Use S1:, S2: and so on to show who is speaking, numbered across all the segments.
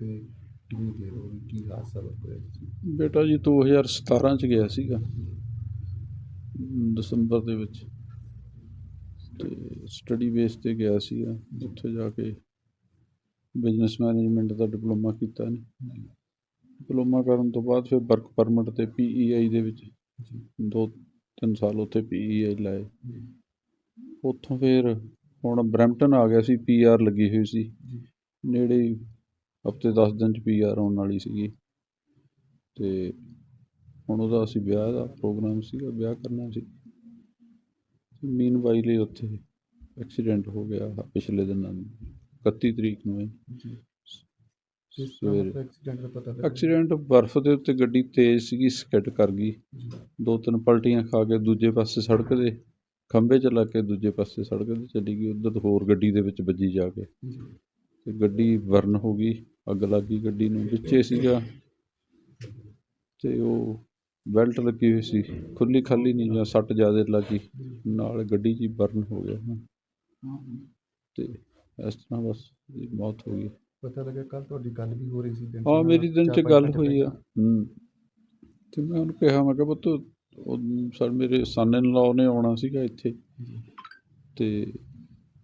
S1: ਤੇ ਕਿੰਨੀ ਦੇਰ ਹੋ ਗਈ? ਕੀ ਹਾਦਸਾ ਵਾਪਰਿਆ ਜੀ
S2: ਬੇਟਾ ਜੀ 2017 ਚ ਗਿਆ ਸੀਗਾ। ਦਸੰਬਰ ਦੇ ਵਿੱਚ। ਤੇ ਸਟੱਡੀ ਬੇਸ ਤੇ ਗਿਆ ਸੀਗਾ। ਉੱਥੇ ਜਾ ਕੇ ਬਿਜ਼ਨਸ ਮੈਨੇਜਮੈਂਟ ਦਾ ਡਿਪਲੋਮਾ ਕੀਤਾ ਨੇ ਡਿਪਲੋਮਾ ਕਰਨ ਤੋਂ ਬਾਅਦ ਫਿਰ ਵਰਕ ਪਰਮਿਟ ਤੇ ਪੀਈਆਈ ਦੇ ਵਿੱਚ। ਦੋ ਤਿੰਨ ਸਾਲ ਉੱਥੇ ਪੀਈਆਈ ਲਾਏ। ਉੱਥੋਂ ਫਿਰ ਹੁਣ ਬਰੈਂਪਟਨ ਆ ਗਿਆ ਸੀ। ਪੀਆਰ ਲੱਗੀ ਹੋਈ ਸੀ। ਨੇੜੇ ਹਫ਼ਤੇ 10 ਦਿਨ ਚ ਪੀਆਰ ਆਉਣ ਵਾਲੀ ਸੀਗੀ। ਤੇ ਹੁਣ ਉਹਦਾ ਅਸੀਂ ਵਿਆਹ ਦਾ ਪ੍ਰੋਗਰਾਮ ਸੀਗਾ ਵਿਆਹ ਕਰਨਾ ਸੀ। ਮੀਨ ਵਾਈਲੇ ਉੱਥੇ ਐਕਸੀਡੈਂਟ ਹੋ ਗਿਆ ਪਿਛਲੇ ਦਿਨਾਂ ਨੂੰ 31 ਤਰੀਕ ਨੂੰ ਸਵੇਰੇ
S1: ਤਰ੍ਹਾਂ ਐਕਸੀਡੈਂਟ ਦਾ ਪਤਾ
S2: ਐਕਸੀਡੈਂਟ ਬਰਫ਼ ਦੇ ਉੱਤੇ ਗੱਡੀ ਤੇਜ਼ ਸੀਗੀ ਸਕਿੱਡ ਕਰ ਗਈ। ਦੋ ਤਿੰਨ ਪਲਟੀਆਂ ਖਾ ਕੇ ਦੂਜੇ ਪਾਸੇ ਸੜਕ ਦੇ ਖੰਭੇ 'ਚ ਲੱਗ ਕੇ ਦੂਜੇ ਪਾਸੇ ਸੜਕ ਤੇ ਚਲੀ ਗਈ। ਉੱਧਰ ਹੋਰ ਗੱਡੀ ਦੇ ਵਿੱਚ ਵੱਜੀ ਜਾ ਕੇ। ਤੇ ਗੱਡੀ ਬਰਨ ਹੋ ਗਈ ਅੱਗ ਲੱਗ ਗੱਡੀ ਨੂੰ ਵਿੱਚੇ ਸੀਗਾ। ਤੇ ਉਹ ਬੈਲਟ ਲੱਗੀ ਹੋਈ ਸੀ ਖੁੱਲੀ ਖਾਲੀ ਨਹੀਂ ਜਾਂ ਸੱਟ ਜ਼ਿਆਦਾ ਲੱਗੀ ਨਾਲ ਗੱਡੀ ਹੀ ਬਰਨ ਹੋ ਗਿਆ। ਤੇ ਇਸ ਤਰ੍ਹਾਂ ਬਸ ਮੌਤ ਹੋ ਗਈ।
S1: ਪਤਾ ਲੱਗਾ ਕੱਲ ਤੁਹਾਡੀ ਗੱਲ ਵੀ ਹੋ ਰਹੀ ਸੀ ਦਿਨ
S2: ਹਾਂ ਮੇਰੀ ਦਿਨ 'ਚ ਗੱਲ ਹੋਈ ਆ। ਹੂੰ। ਤੇ ਮੈਂ ਉਹਨੂੰ ਕਿਹਾ ਮੈਂ ਕਿਹਾ ਪੁੱਤ ਉਹ ਸਰ ਮੇਰੇ ਸਨ ਇਨ ਲਾਅ ਨੇ ਆਉਣਾ ਸੀਗਾ ਇੱਥੇ।
S1: ਜੀ।
S2: ਤੇ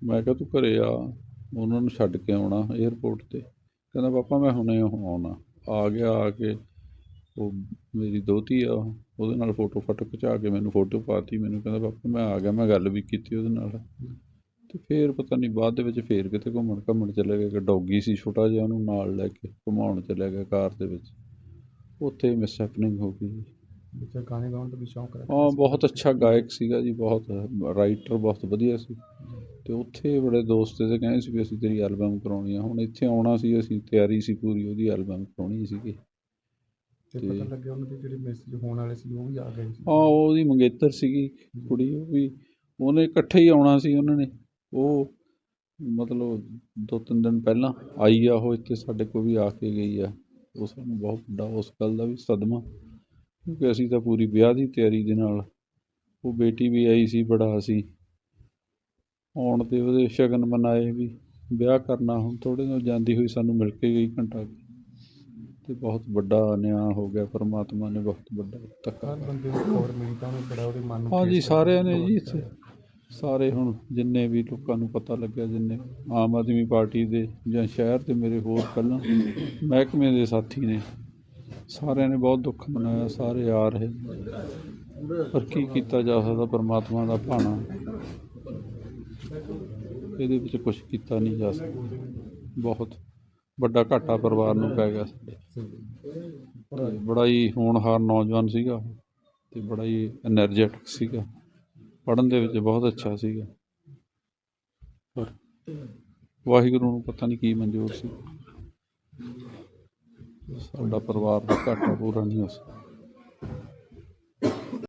S2: ਮੈਂ ਕਿਹਾ ਤੂੰ ਘਰੇ ਆ ਉਹਨਾਂ ਨੂੰ ਛੱਡ ਕੇ ਆਉਣਾ 에ਅਰਪੋਰਟ ਤੇ। ਕਹਿੰਦਾ ਪਾਪਾ ਮੈਂ ਹੁਣੇ ਆਉਣਾ। ਆ ਗਿਆ ਆ ਕੇ ਉਹ ਮੇਰੀ ਦੋਤੀ ਆ ਉਹਦੇ ਨਾਲ ਫੋਟੋ ਫੋਟੋ ਖਿਚਾ ਕੇ ਮੈਨੂੰ ਫੋਟੋ ਪਾਤੀ। ਮੈਨੂੰ ਕਹਿੰਦਾ ਪਾਪਾ ਮੈਂ ਆ ਗਿਆ ਮੈਂ ਗੱਲ ਵੀ ਕੀਤੀ ਉਹਦੇ ਨਾਲ। ਤੇ ਫੇਰ ਪਤਾ ਨਹੀਂ ਬਾਅਦ ਦੇ ਵਿੱਚ ਫੇਰ ਕਿਤੇ ਘੁੰਮਣ ਘੁੰਮਣ ਚਲੇ ਗਏ। ਕਿ ਡੌਗੀ ਸੀ ਛੋਟਾ ਜਿਹਾ ਉਹਨੂੰ ਨਾਲ ਲੈ ਕੇ ਘੁਮਾਉਣ ਚਲੇ ਗਿਆ ਕਾਰ ਦੇ ਵਿੱਚ। ਉੱਥੇ ਮਿਸ ਹੈਪਨਿੰਗ ਹੋ ਗਈ
S1: ਬੱਚਾ ਗਾਣੇ ਗਾਉਣ ਦਾ ਵੀ ਸ਼ੌਂਕ ਰੱਖਦਾ
S2: ਹਾਂ। ਬਹੁਤ ਅੱਛਾ ਗਾਇਕ ਸੀਗਾ ਜੀ ਬਹੁਤ ਰਾਈਟਰ ਬਹੁਤ ਵਧੀਆ ਸੀ। ਤੇ ਉੱਥੇ ਬੜੇ ਦੋਸਤ ਤੇ ਕਹਿੰਦੇ ਸੀ ਵੀ ਅਸੀਂ ਤੇਰੀ ਐਲਬਮ ਕਰਾਉਣੀ ਆ। ਹੁਣ ਇੱਥੇ ਆਉਣਾ ਸੀ ਅਸੀਂ ਤਿਆਰੀ ਸੀ ਪੂਰੀ ਉਹਦੀ ਐਲਬਮ ਕਰਾਉਣੀ ਸੀਗੀ।
S1: ਤੇ
S2: ਤੇ-
S1: ਪਤਾ ਲੱਗਿਆ ਉਹਨਾਂ ਦੇ ਜਿਹੜੇ ਮੈਸੇਜ ਹੋਣ ਵਾਲੇ ਸੀ ਉਹ ਵੀ ਆ ਗਏ ਸੀ।
S2: ਹਾਂ ਉਹਦੀ ਮੰਗੇਤਰ ਸੀਗੀ ਕੁੜੀ ਉਹ ਵੀ ਉਹਨੇ ਇਕੱਠੇ ਹੀ ਆਉਣਾ ਸੀ ਉਹਨਾਂ ਨੇ। ਉਹ ਮਤਲਬ ਦੋ ਤਿੰਨ ਦਿਨ ਪਹਿਲਾਂ ਆਈ ਆ ਉਹ ਇੱਥੇ ਸਾਡੇ ਕੋਲ ਵੀ ਆ ਕੇ ਗਈ ਆ। ਉਹ ਸਾਨੂੰ ਬਹੁਤ ਵੱਡਾ ਉਸ ਗੱਲ ਦਾ ਵੀ ਸਦਮਾ। ਕਿਉਂਕਿ ਅਸੀਂ ਤਾਂ ਪੂਰੀ ਵਿਆਹ ਦੀ ਤਿਆਰੀ ਦੇ ਨਾਲ ਉਹ ਬੇਟੀ ਵੀ ਆਈ ਸੀ ਬੜਾ ਅਸੀਂ ਆਉਣ ਤੇ ਉਹਦੇ ਸ਼ਗਨ ਮਨਾਏ ਵੀ ਵਿਆਹ ਕਰਨਾ ਹੁਣ ਥੋੜੇ ਦਿਨ ਜਾਂਦੀ ਹੋਈ ਸਾਨੂੰ ਮਿਲ ਕੇ ਗਈ ਘੰਟਾ। ਤੇ ਬਹੁਤ ਵੱਡਾ ਨਿਆਂ ਹੋ ਗਿਆ ਪਰਮਾਤਮਾ ਨੇ ਬਹੁਤ ਵੱਡਾ
S1: ਹਰ ਬੰਦੇ ਨੂੰ ਖਬਰ ਮਿਲੀ ਤਾਂ ਉਹਨੂੰ ਬੜਾ ਉਹਦੇ ਮਨ ਨੂੰ
S2: ਹਾਂ ਜੀ
S1: ਠੇਸ
S2: ਸਾਰਿਆਂ ਨੇ। ਜੀ ਇੱਥੇ ਸਾਰੇ ਹੁਣ ਜਿੰਨੇ ਵੀ ਲੋਕਾਂ ਨੂੰ ਪਤਾ ਲੱਗਿਆ ਜਿੰਨੇ ਆਮ ਆਦਮੀ ਪਾਰਟੀ ਦੇ ਜਾਂ ਸ਼ਹਿਰ ਦੇ ਮੇਰੇ ਹੋਰ ਪਹਿਲਾਂ ਮਹਿਕਮੇ ਦੇ ਸਾਥੀ ਨੇ ਸਾਰਿਆਂ ਨੇ ਬਹੁਤ ਦੁੱਖ ਮਨਾਇਆ ਸਾਰੇ ਆ ਰਹੇ। ਪਰ ਕੀ ਕੀਤਾ ਜਾ ਸਕਦਾ ਪਰਮਾਤਮਾ ਦਾ ਭਾਣਾ ਇਹਦੇ ਵਿੱਚ ਕੁਝ ਕੀਤਾ ਨਹੀਂ ਜਾ ਸਕਦਾ। ਬਹੁਤ ਵੱਡਾ ਘਾਟਾ ਪਰਿਵਾਰ ਨੂੰ ਪੈ ਗਿਆ ਸੀ ਬੜਾ ਹੀ ਹੋਣਹਾਰ ਨੌਜਵਾਨ ਸੀਗਾ ਤੇ ਬੜਾ ਹੀ એનર્ਜੈਟਿਕ ਸੀਗਾ। ਪੜਨ ਦੇ ਵਿੱਚ ਬਹੁਤ ਅੱਛਾ ਸੀਗਾ। ਪਰ ਵਾਹਿਗੁਰੂ ਨੂੰ ਪਤਾ ਨਹੀਂ ਕੀ ਮਨਜ਼ੂਰ ਸੀ। ਸਾਡਾ ਪਰਿਵਾਰ ਦਾ ਘਾਟਾ ਪੂਰਾ ਨਹੀਂ ਹੋ ਸਕਿਆ